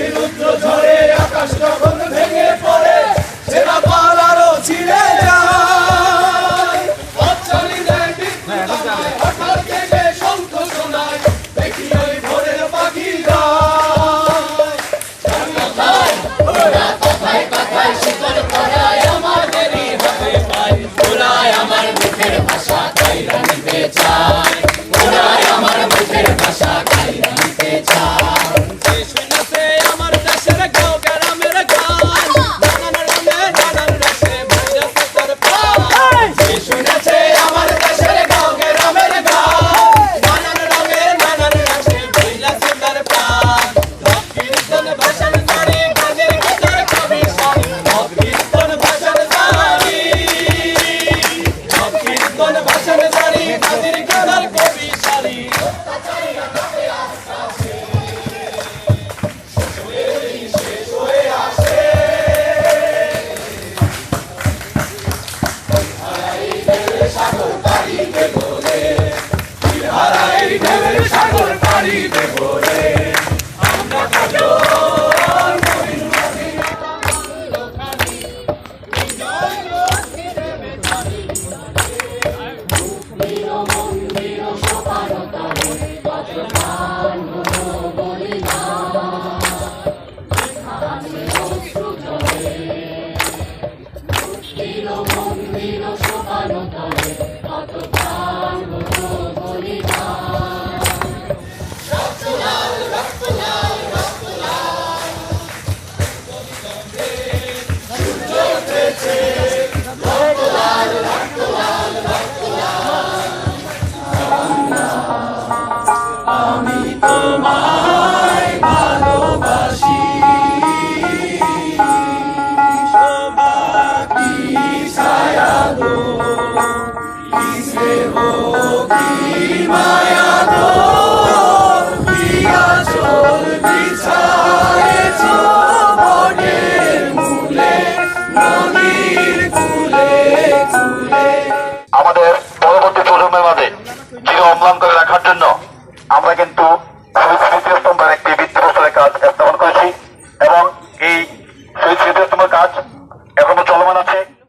বৈশাখের পাড়ি দেবো রে আমরা কাজল আমাদের পরবর্তী প্রজন্মের মাঝে চির অম্লান করে রাখার জন্য আমরা কিন্তু তৃতীয় স্তম্ভের একটি বৃত্তি প্রস্তাবের কাজ স্থাপন করেছি এবং এই তৃতীয় স্তম্ভের কাজ